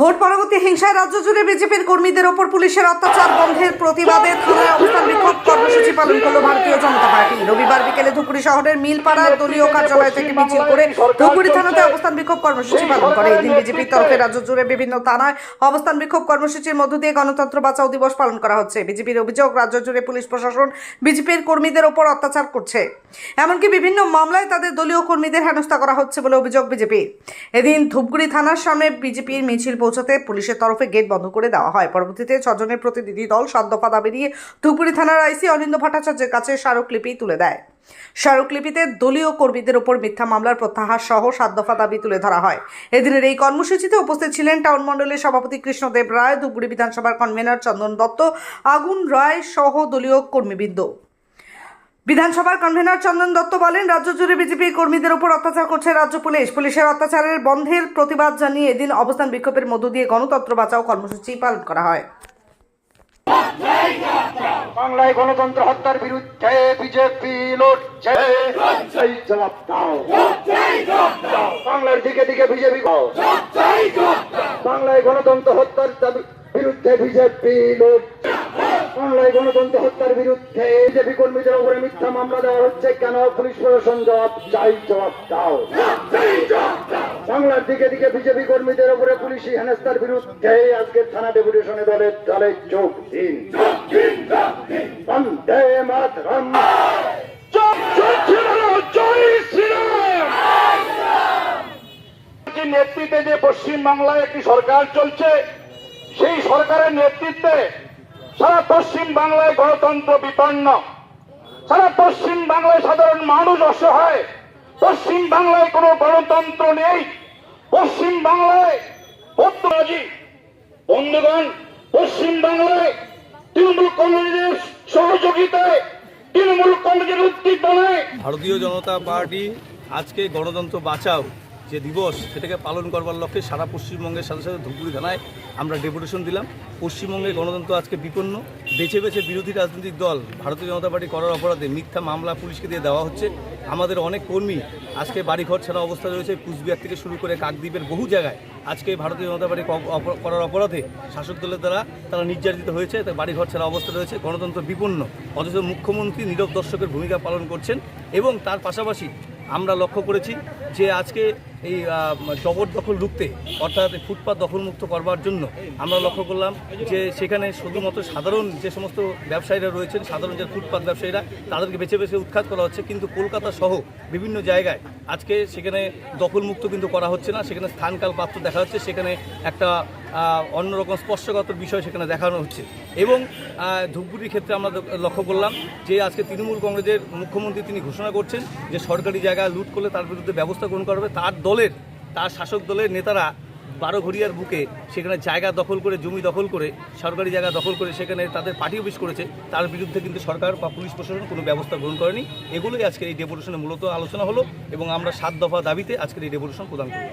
Vote পরবর্তী হিংসায় রাজ্য জুড়ে বিজেপির কর্মীদের ওপর পুলিশের অত্যাচার, বন্ধের প্রতিবাদে থানায় অবস্থান বিক্ষোভ কর্মসূচি পালন করল ভারতীয় জনতা পার্টি। রবিবার বিকেলে ধুপগুড়ি শহরের মিলপাড়ার দলীয় কার্যালয় থেকে মিছিল করে ধুপগুড়ি থানাতে অবস্থান বিক্ষোভ কর্মসূচি পালন করে। এদিন বিজেপির তরফে রাজ্য জুড়ে বিভিন্ন থানায় অবস্থান বিক্ষোভ কর্মসূচির মধ্য দিয়ে গণতন্ত্র বাঁচাও দিবস পালন করা হচ্ছে। বিজেপির অভিযোগ, রাজ্য জুড়ে পুলিশ প্রশাসন বিজেপির কর্মীদের ওপর অত্যাচার করছে। এমনকি বিভিন্ন মামলায় তাদের দলীয় কর্মীদের হেনস্থা করা হচ্ছে বলে অভিযোগ বিজেপি এদিন ধূপগুড়ি থানার সামনে বিজেপির মিছিল পৌঁছাতে পুলিশের তরফে গেট বন্ধ করে দেওয়া হয়। পরবর্তীতে ছজনের প্রতিনিধি দল সাত দফা দাবি নিয়ে ধূপগুড়ি থানার আইসি অনিন্দ ভট্টাচার্যের কাছে স্মারকলিপি তুলে দেয়। স্মারকলিপিতে দলীয় কর্মীদের ওপর মিথ্যা মামলার প্রত্যাহার সহ সাত দফা দাবি তুলে ধরা হয়। এদিনের এই কর্মসূচিতে উপস্থিত ছিলেন টাউন মণ্ডলের সভাপতি কৃষ্ণদেব রায় ধূপগুড়ি বিধানসভার কনভেনর চন্দন দত্ত, আগুন রায় সহ দলীয় কর্মীবৃন্দ। বিধানসভার কনভেনর চন্দন দত্ত বলেন রাজ্য জুড়ে বিজেপি কর্মীদের উপর অত্যাচার করছে রাজ্য পুলিশ। পুলিশের অত্যাচারের বন্ধের প্রতিবাদ জানিয়ে এদিন অবস্থান বিক্ষোভের মধ্য দিয়ে গণতন্ত্র বাঁচাও কর্মসূচি পালন করা হয়। বাংলায় গণতন্ত্র হত্যার বিরুদ্ধে বিজেপি লড়ছে। জবাব দাও। বাংলার দিকে দিকে বিজেপি বাংলায় গণতন্ত্র হত্যার বিরুদ্ধে বিজেপি লড়ছে। বাংলায় গণতন্ত্র হত্যার বিরুদ্ধে বিজেপি কর্মীদের উপরে মিথ্যা মামলা দেওয়া হচ্ছে কেন? পুলিশ প্রশাসন জবাব চাই, জবাব দাও। বাংলার দিকে দিকে বিজেপি কর্মীদের উপরে পুলিশি হেনস্থার বিরুদ্ধে আজকে থানা ডেপুটেশনে দলের দলে যোগ দিন। নেতৃত্বে যে পশ্চিম বাংলায় একটি সরকার চলছে, সেই সরকারের নেতৃত্বে সারা পশ্চিম বাংলায় গণতন্ত্র বিপন্ন। সারা পশ্চিম বাংলায় সাধারণ মানুষ অসহায়। পশ্চিম বাংলায় কোনো গণতন্ত্র নেই। পশ্চিম বাংলায় বন্ধুগণ, পশ্চিম বাংলায় তৃণমূল কংগ্রেসের সহযোগিতায়, তৃণমূল কংগ্রেসের উদ্দীপনায় ভারতীয় জনতা পার্টি আজকে গণতন্ত্র বাঁচাও। যে দিবস সেটাকে পালন করবার লক্ষ্যে সারা পশ্চিমবঙ্গের সাথে সাথে ধূপগুড়ি থানায় আমরা ডেপুটেশন দিলাম। পশ্চিমবঙ্গে গণতন্ত্র আজকে বিপন্ন। বেছে বেছে বিরোধী রাজনৈতিক দল ভারতীয় জনতা পার্টি করার অপরাধে মিথ্যা মামলা পুলিশকে দিয়ে দেওয়া হচ্ছে। আমাদের অনেক কর্মী আজকে বাড়িঘর ছাড়া অবস্থা রয়েছে। কুচবিহার থেকে শুরু করে কাকদ্বীপের বহু জায়গায় আজকে ভারতীয় জনতা পার্টি করার অপরাধে শাসক দলের দ্বারা তারা নির্যাতিত হয়েছে, তাই বাড়িঘর ছাড়া অবস্থা রয়েছে। গণতন্ত্র বিপন্ন। অথচ মুখ্যমন্ত্রী নীরব দর্শকের ভূমিকা পালন করছেন এবং তার পাশাপাশি আমরা লক্ষ্য করেছি যে আজকে এই জবর দখল রুখতে, অর্থাৎ ফুটপাত দখলমুক্ত করবার জন্য আমরা লক্ষ্য করলাম যে সেখানে শুধুমাত্র সাধারণ যে সমস্ত ব্যবসায়ীরা রয়েছেন, সাধারণ যে ফুটপাত ব্যবসায়ীরা, তাদেরকে বেছে বেছে উৎখাত করা হচ্ছে। কিন্তু কলকাতা সহ বিভিন্ন জায়গায় আজকে সেখানে দখলমুক্ত কিন্তু করা হচ্ছে না। সেখানে স্থানকাল পাত্র দেখা হচ্ছে সেখানে একটা অন্যরকম স্পর্শকাতর বিষয় সেখানে দেখানো হচ্ছে। এবং ধূপগুড়ির ক্ষেত্রে আমরা লক্ষ্য করলাম যে আজকে তৃণমূল কংগ্রেসের মুখ্যমন্ত্রী তিনি ঘোষণা করছেন যে সরকারি জায়গা লুট করলে তার বিরুদ্ধে ব্যবস্থা গ্রহণ করা হবে। তার দলের, তার শাসক দলের নেতারা বারো ঘড়িয়ার বুকে সেখানে জায়গা দখল করে, জমি দখল করে, সরকারি জায়গা দখল করে সেখানে তাদের পার্টি অফিস করেছে। তার বিরুদ্ধে কিন্তু সরকার বা পুলিশ প্রশাসন কোনো ব্যবস্থা গ্রহণ করেনি। এগুলোই আজকে এই ডেপুটেশনে মূলত আলোচনা হলো এবং আমরা সাত দফা দাবিতে আজকের এই ডেপুটেশন প্রদান করব।